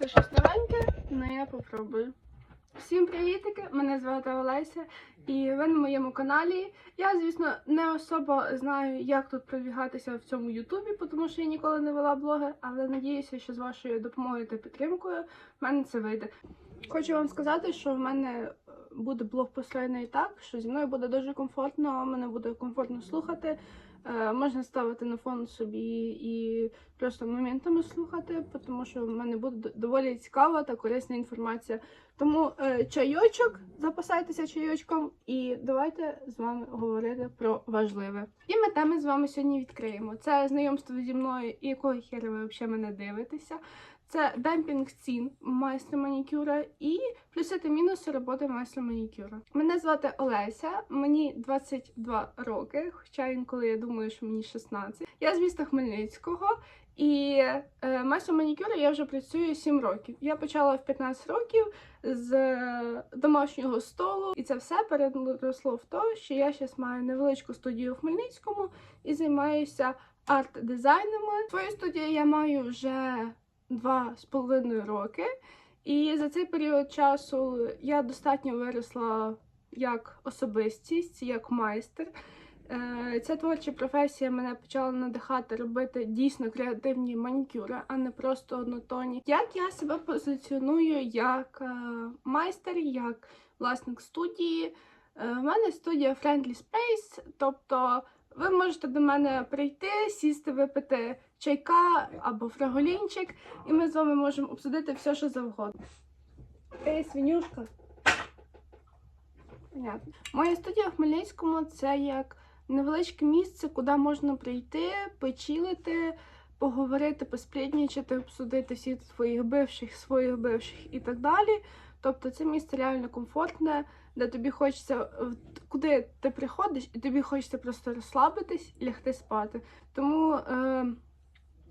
Це щось новеньке, але я попробую. Всім привітики! Мене звати Олеся, і ви на моєму каналі. Я, звісно, не особо знаю, як тут продвігатися в цьому Ютубі, тому що я ніколи не вела блоги, але надіюся, що з вашою допомогою та підтримкою в мене це вийде. Хочу вам сказати, що в мене е, буде блог построєний так, що зі мною буде дуже комфортно, мене буде комфортно слухати. Е, можна ставити на фон собі і просто моментами слухати, тому що в мене буде доволі цікава та корисна інформація. Тому е, чайочок, запасайтеся чайочком, і давайте з вами говорити про важливе. І ми теми з вами сьогодні відкриємо. Це знайомство зі мною і якого хера ви взагалі мене дивитеся. Це демпінг цін майстра манікюра і плюси та мінуси роботи майстра манікюра. Мене звати Олеся, мені 22 роки, хоча інколи я думаю, що мені 16. Я з міста Хмельницького. І е, майстром манікюра я вже працюю 7 років. Я почала в 15 років з е, домашнього столу, і це все переросло в те, що я зараз маю невеличку студію в Хмельницькому і займаюся арт-дизайнами. Свою студію я маю вже два з половиною роки, і за цей період часу я достатньо виросла як особистість, як майстер. Е, Ця творча професія мене почала надихати робити дійсно креативні манікюри, а не просто однотонні. Як я себе позиціоную як е, майстер, як власник студії? Е, В мене студія Friendly Space, тобто ви можете до мене прийти, сісти, випити чайка або фраголінчик, і ми з вами можемо обсудити все, що завгодно. Ей, свинюшка. Понятно. Моя студія в Хмельницькому це як невеличке місце, куди можна прийти, почилити, поговорити, поспліднічати, обсудити всіх своїх бивших, своїх бивших і так далі. Тобто це місце реально комфортне, де тобі хочеться, куди ти приходиш, і тобі хочеться просто розслабитись і лягти спати. Тому е,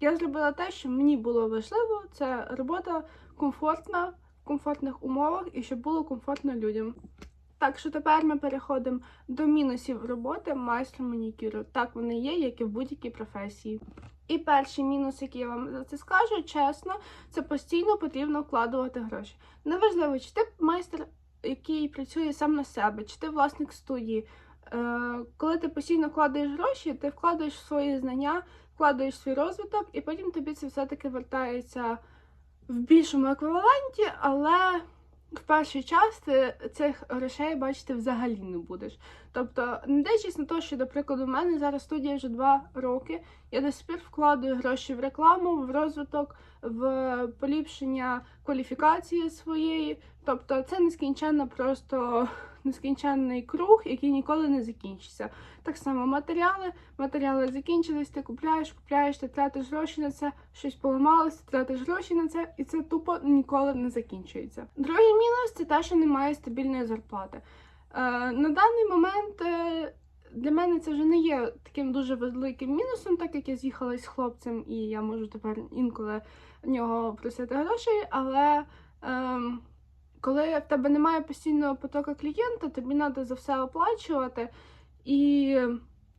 я зробила те, що мені було важливо, це робота комфортна, в комфортних умовах і щоб було комфортно людям. Так що тепер ми переходимо до мінусів роботи майстра манікюру. Так вони є, як і в будь-якій професії. І перший мінус, який я вам за це скажу, чесно, це постійно потрібно вкладувати гроші. Неважливо, чи ти майстер, який працює сам на себе, чи ти власник студії. Е, коли ти постійно вкладаєш гроші, ти вкладаєш свої знання, вкладаєш свій розвиток, і потім тобі це все-таки вертається в більшому еквіваленті, але в перший час ти цих грошей бачити взагалі не будеш. Тобто, не дивлячись на те, що, до прикладу, в мене зараз студія вже два роки. Я до сих пір вкладаю гроші в рекламу, в розвиток, в поліпшення кваліфікації своєї. Тобто, це нескінченно просто нескінченний круг, який ніколи не закінчиться. Так само матеріали. Матеріали закінчились, ти купляєш, купляєш, ти тратиш гроші на це, щось поламалося, ти тратиш гроші на це, і це тупо ніколи не закінчується. Другий мінус це те, що немає стабільної зарплати. Е, на даний момент е, для мене це вже не є таким дуже великим мінусом, так як я з'їхала з хлопцем, і я можу тепер інколи нього просити грошей, але. ем, коли в тебе немає постійного потоку клієнта, тобі треба за все оплачувати, і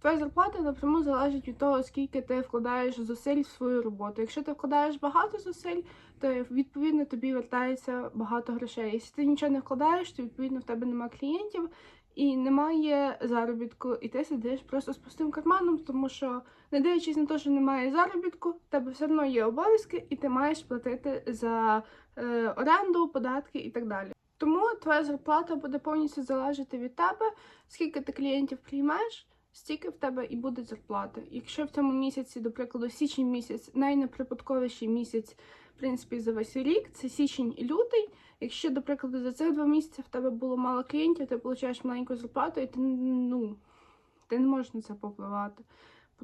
твоя зарплата напряму залежить від того, скільки ти вкладаєш зусиль в свою роботу. Якщо ти вкладаєш багато зусиль, то відповідно тобі вертається багато грошей. Якщо ти нічого не вкладаєш, то відповідно в тебе немає клієнтів і немає заробітку, і ти сидиш просто з пустим карманом, тому що, не дивлячись на те, що немає заробітку, в тебе все одно є обов'язки, і ти маєш платити за е, оренду, податки і так далі. Тому твоя зарплата буде повністю залежати від тебе, скільки ти клієнтів приймеш, стільки в тебе і буде зарплата. Якщо в цьому місяці, до прикладу, січень місяць, найнеприбутковіший місяць, в принципі, за весь рік, це січень і лютий. Якщо, до прикладу, за цих два місяці в тебе було мало клієнтів, ти отримуєш маленьку зарплату, і ти ну, ти не можеш на це попливати,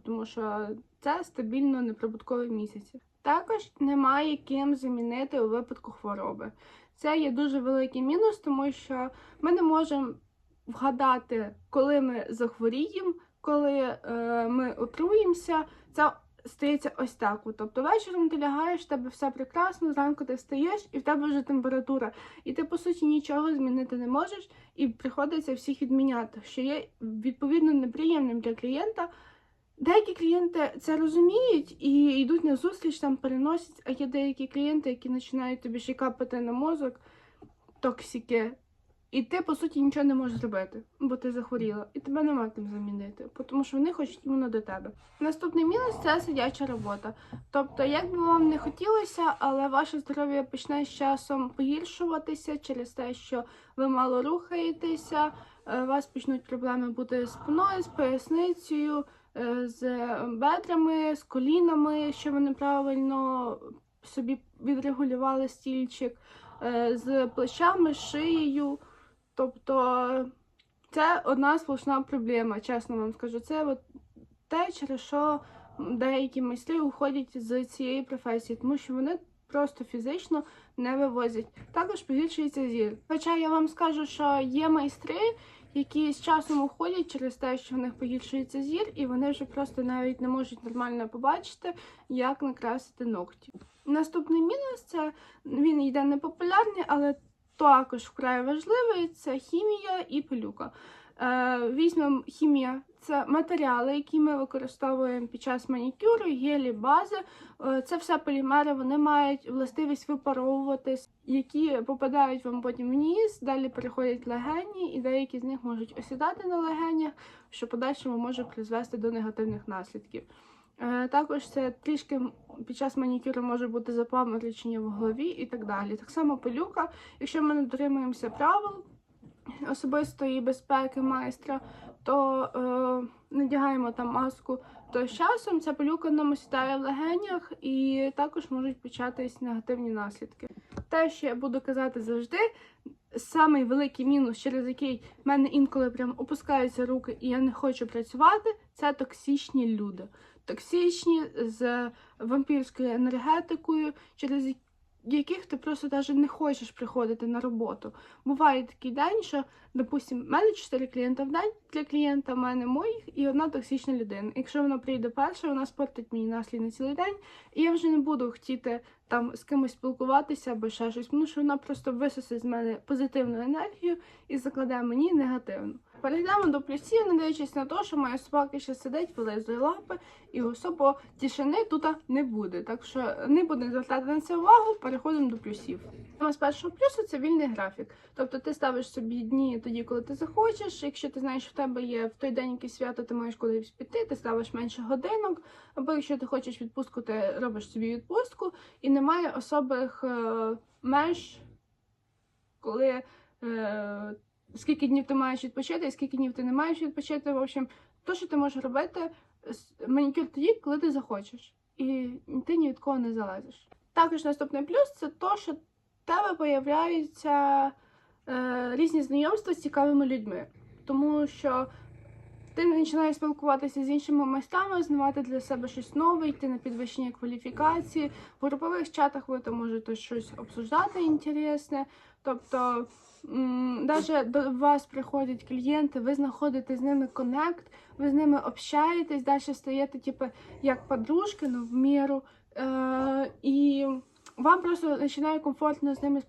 тому що це стабільно неприбуткові місяці. Також немає ким замінити у випадку хвороби. Це є дуже великий мінус, тому що ми не можемо вгадати, коли ми захворіємо, коли е, ми отруємося. Це стається ось так. Тобто вечором ти лягаєш, в тебе все прекрасно, зранку ти встаєш, і в тебе вже температура. І ти, по суті, нічого змінити не можеш, і приходиться всіх відміняти, що є відповідно неприємним для клієнта. Деякі клієнти це розуміють і йдуть на зустріч, там переносять, а є деякі клієнти, які починають тобі ще капати на мозок, токсики. І ти, по суті, нічого не можеш зробити, бо ти захворіла, і тебе нема ким замінити, тому що вони хочуть іменно до тебе. Наступний мінус це сидяча робота. Тобто, як би вам не хотілося, але ваше здоров'я почне з часом погіршуватися через те, що ви мало рухаєтеся, е, у вас почнуть проблеми бути з спиною, з поясницею, е, з бедрами, з колінами, що ви неправильно собі відрегулювали стільчик, е, з плечами, шиєю. Тобто це одна сплошна проблема, чесно вам скажу. Це от те, через що деякі майстри уходять з цієї професії, тому що вони просто фізично не вивозять. Також погіршується зір. Хоча я вам скажу, що є майстри, які з часом уходять через те, що в них погіршується зір, і вони вже просто навіть не можуть нормально побачити, як накрасити ногті. Наступний мінус це він йде непопулярний, але також вкрай важливий це хімія і пилюка. Е, візьмемо хімія це матеріали, які ми використовуємо під час манікюру, гелі, бази. Е, це все полімери, вони мають властивість випаровуватись, які попадають вам потім в ніс, далі переходять легені, і деякі з них можуть осідати на легенях, що подальшому може призвести до негативних наслідків. Е, Також це трішки під час манікюру може бути запаморочення в голові і так далі. Так само пилюка, якщо ми не дотримуємося правил особистої безпеки майстра, то е, надягаємо там маску, то з часом ця пилюка нам осідає в легенях і також можуть початись негативні наслідки. Те, що я буду казати завжди, самий великий мінус, через який в мене інколи прям опускаються руки і я не хочу працювати, це токсичні люди. Токсичні з вампірською енергетикою, через яких ти просто навіть не хочеш приходити на роботу. Буває такий день, що, допустим, в мене 4 клієнта в день, 3 клієнта в мене моїх і одна токсична людина. Якщо вона прийде перша, вона спортить мені настрій на цілий день, і я вже не буду хотіти там з кимось спілкуватися або ще щось, тому що вона просто висосить з мене позитивну енергію і закладе мені негативну. Перейдемо до плюсів, не дивлячись на те, що моя собака ще сидить, вилизує лапи, і особо тишини тут не буде. Так що не будемо звертати на це увагу, переходимо до плюсів. З першого плюсу це вільний графік. Тобто ти ставиш собі дні тоді, коли ти захочеш. Якщо ти знаєш, що в тебе є в той день якесь свято, ти маєш кудись піти, ти ставиш менше годинок. Або якщо ти хочеш відпустку, ти робиш собі відпустку, і немає особих е, меж, коли. Скільки днів ти маєш відпочити, і скільки днів ти не маєш відпочити. В общем, то, що ти можеш робити, манікюр тоді, коли ти захочеш, і ти ні від кого не залазиш. Також наступний плюс це то, що в тебе появляються е, різні знайомства з цікавими людьми, тому що. Ти починаєш спілкуватися з іншими майстрами, знавати для себе щось нове, йти на підвищення кваліфікації. В групових чатах ви там можете щось обсуждати інтересне. Тобто навіть до вас приходять клієнти, ви знаходите з ними коннект, ви з ними общаєтесь, далі стаєте, типу, як подружки, ну в міру. Е, І вам просто починає комфортно з ними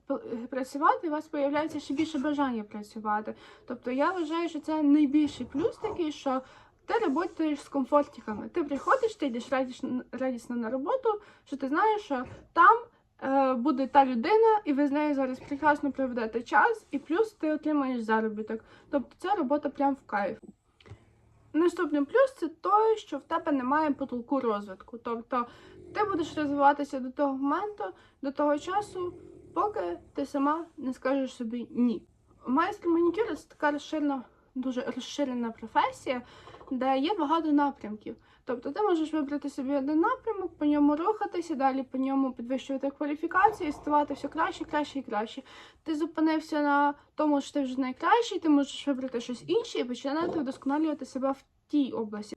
працювати, і у вас з'являється ще більше бажання працювати. Тобто я вважаю, що це найбільший плюс такий, що ти працюєш з комфортиками. Ти приходиш, ти йдеш радісно, радісно на роботу, що ти знаєш, що там е, буде та людина, і ви з нею зараз прекрасно проведете час, і плюс ти отримаєш заробіток. Тобто ця робота прям в кайф. Наступний плюс це той, що в тебе немає потолку розвитку. Тобто ти будеш розвиватися до того моменту, до того часу, поки ти сама не скажеш собі ні. Майстер манікюра це така розширена, дуже розширена професія, де є багато напрямків. Тобто ти можеш вибрати собі один напрямок, по ньому рухатися, далі по ньому підвищувати кваліфікацію, ставати все краще, краще і краще. Ти зупинився на тому, що ти вже найкращий, ти можеш вибрати щось інше і починати вдосконалювати себе в тій області.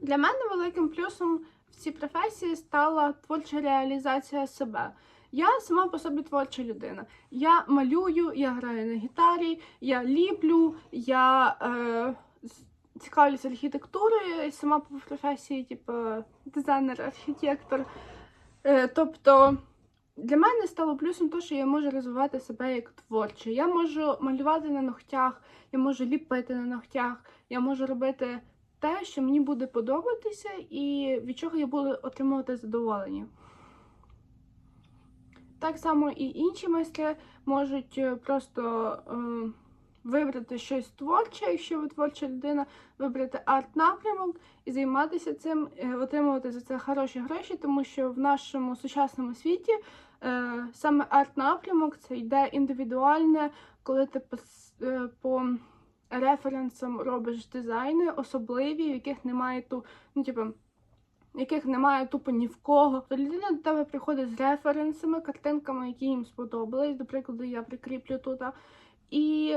Для мене великим плюсом в цій професії стала творча реалізація себе. Я сама по собі творча людина. Я малюю, я граю на гітарі, я ліплю, я е, цікавлюся архітектурою, сама по професії, типу дизайнер-архітектор. Е, тобто для мене стало плюсом те, що я можу розвивати себе як творче. Я можу малювати на ногтях, я можу ліпити на ногтях, я можу робити те, що мені буде подобатися, і від чого я буду отримувати задоволення. Так само і інші майстри можуть е, просто е, вибрати щось творче, якщо ви творча людина, вибрати арт-напрямок і займатися цим, е, отримувати за це хороші гроші, тому що в нашому сучасному світі е, саме арт-напрямок це йде індивідуальне, коли ти пос- е, по референсам робиш дизайни особливі, яких немає ту, ну типу, яких немає тупо ні в кого. То людина до тебе приходить з референсами, картинками, які їм сподобались. До прикладу, я прикріплю тут. І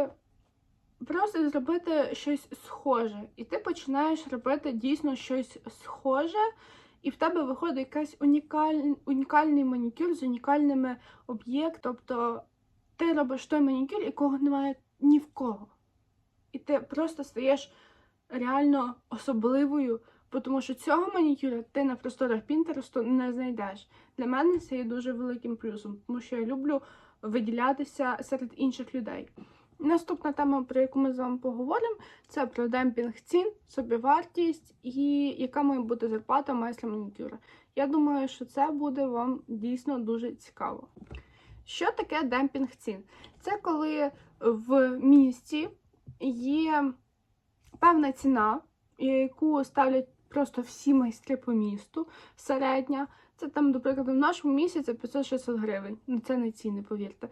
просто зробити щось схоже. І ти починаєш робити дійсно щось схоже, і в тебе виходить якийсь унікаль... унікальний манікюр з унікальними об'єктами. Тобто ти робиш той манікюр, якого немає ні в кого. І ти просто стаєш реально особливою, тому що цього манікюра ти на просторах Пінтересту не знайдеш. Для мене це є дуже великим плюсом, тому що я люблю виділятися серед інших людей. Наступна тема, про яку ми з вами поговоримо, це про демпінг цін, собівартість і яка має бути зарплата майстра манікюра. Я думаю, що це буде вам дійсно дуже цікаво. Що таке демпінг цін? Це коли в місті є певна ціна, яку ставлять просто всі майстри по місту, середня. Це там, до прикладу, в нашому місті це 500-600 гривень. Ну це не ціни, повірте.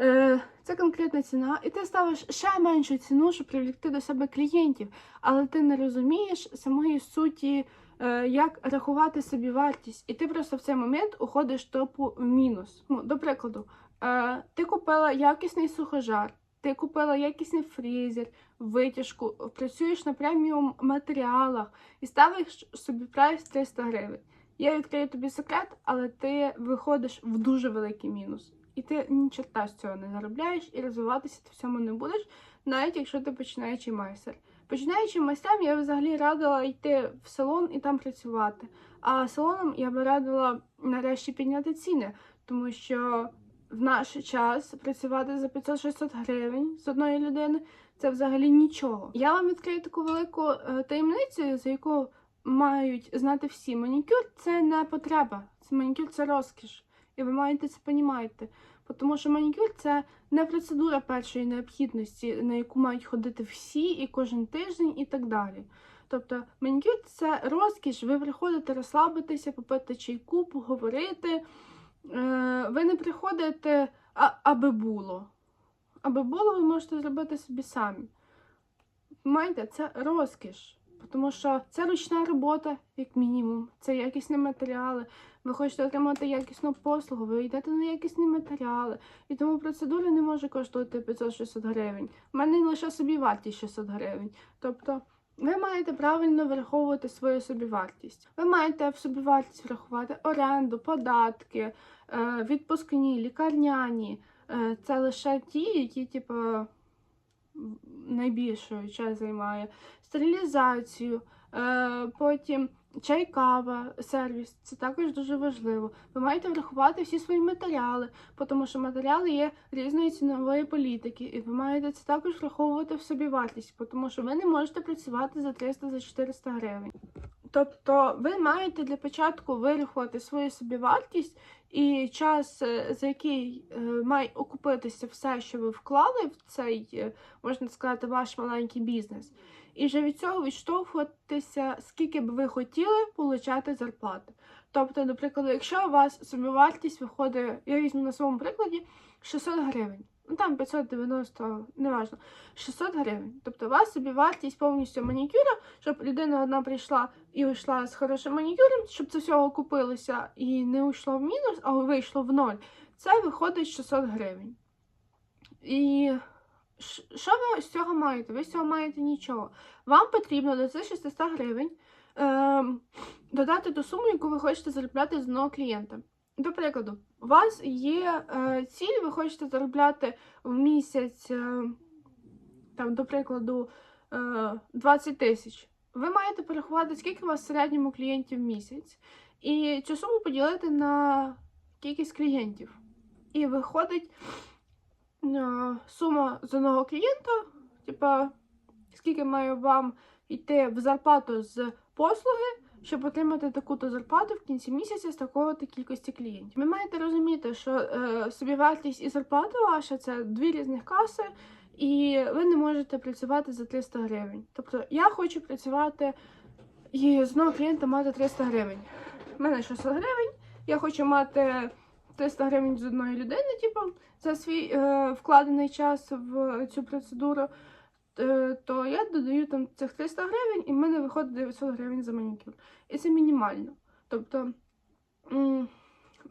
Е, Це конкретна ціна, і ти ставиш ще меншу ціну, щоб привлекти до себе клієнтів, але ти не розумієш самої суті, е, як рахувати собі вартість. І ти просто в цей момент уходиш топу в мінус. Ну, до прикладу, е, ти купила якісний сухожар, ти купила якісний фрізер, витяжку, працюєш на преміум матеріалах і ставиш собі прайс 300 гривень. Я відкрию тобі секрет, але ти виходиш в дуже великий мінус. І ти ні черта з цього не заробляєш і розвиватися ти в цьому не будеш, навіть якщо ти починаючий майстер. Починаючим майстрам я взагалі радила йти в салон і там працювати. А салоном я би радила нарешті підняти ціни, тому що в наш час працювати за 500-600 гривень з одної людини це взагалі нічого. Я вам відкрию таку велику е, таємницю, за яку мають знати всі. Манікюр це не потреба. Це манікюр це розкіш. І ви маєте це понімати. Тому що манікюр це не процедура першої необхідності, на яку мають ходити всі і кожен тиждень, і так далі. Тобто манікюр це розкіш, ви приходите розслабитися, попити чайку, поговорити. Е, Ви не приходите, а, аби було. Аби було, ви можете зробити собі самі. Маєте, це розкіш. Тому що це ручна робота, як мінімум, це якісні матеріали. Ви хочете отримати якісну послугу, ви йдете на якісні матеріали. І тому процедура не може коштувати 500-600 гривень. У мене лише собівартість 600 гривень. Тобто ви маєте правильно враховувати свою собівартість. Ви маєте в собівартість врахувати оренду, податки, е, відпускні, лікарняні. Е, Це лише ті, які, типу, найбільшою час займає стерилізацію, е, потім чай, кава, сервіс. Це також дуже важливо. Ви маєте врахувати всі свої матеріали, тому що матеріали є різної цінової політики, і ви маєте це також враховувати в собі вартість, тому що ви не можете працювати за 300-400 гривень. Тобто ви маєте для початку вирахувати свою собівартість і час, е, за який е, має окупитися все, що ви вклали в цей, е, можна сказати, ваш маленький бізнес. І вже від цього відштовхуватися, скільки б ви хотіли отримати зарплати. Тобто, наприклад, якщо у вас собівартість виходить, я візьму на своєму прикладі 600 гривень. Ну там 590, неважно, 600 гривень. Тобто у вас собівартість повністю манікюра, щоб людина одна прийшла і вийшла з хорошим манікюром, щоб це всього купилося і не уйшло в мінус, а вийшло в ноль. Це виходить 600 гривень. І що ви з цього маєте? Ви з цього маєте нічого. Вам потрібно до цих 600 гривень ем, додати ту суму, яку ви хочете заробляти з одного клієнта. До прикладу, у вас є е, ціль, ви хочете заробляти в місяць, е, там, до прикладу, е, 20 тисяч. Ви маєте порахувати, скільки у вас в середньому клієнтів в місяць, і цю суму поділити на кількість клієнтів. І виходить е, сума з одного клієнта, типа, скільки має вам йти в зарплату з послуги, щоб отримати таку-то зарплату в кінці місяця з такого-то кількості клієнтів. Ви маєте розуміти, що е, собівартість і зарплата ваша це дві різних каси, і ви не можете працювати за 300 гривень. Тобто я хочу працювати і з одного клієнта мати 300 гривень. У мене 600 гривень, я хочу мати 300 гривень з одної людини, типу, за свій е, вкладений час в цю процедуру, то я додаю там цих 300 гривень, і в мене виходить 900 гривень за манікюр. І це мінімально. Тобто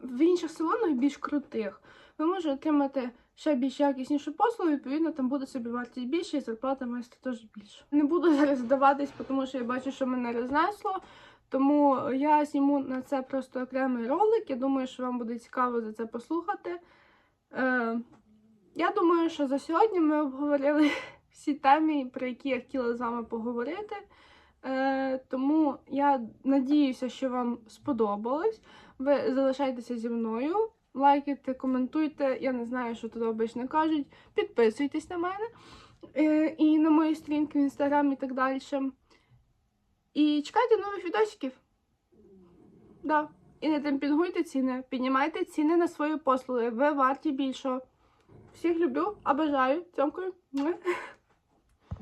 в інших салонах більш крутих ви можете отримати ще більш якіснішу послугу, відповідно, там буде собі вартість більше і зарплата має теж більше. Не буду зараз здаватись, тому що я бачу, що мене рознесло. Тому я зніму на це просто окремий ролик. Я думаю, що вам буде цікаво за це послухати. Е, я думаю, що за сьогодні ми обговорили всі теми, про які я хотіла з вами поговорити. Е, тому я надіюся, що вам сподобалось. Ви залишайтеся зі мною, лайкайте, коментуйте. Я не знаю, що тут обично кажуть. Підписуйтесь на мене е, і на мої сторінки в інстаграм і так далі. І чекайте нових відосиків. Да. І не демпінгуйте ціни, піднімайте ціни на свої послуги. Ви варті більшого. Всіх люблю, а бажаю. Цьомкою.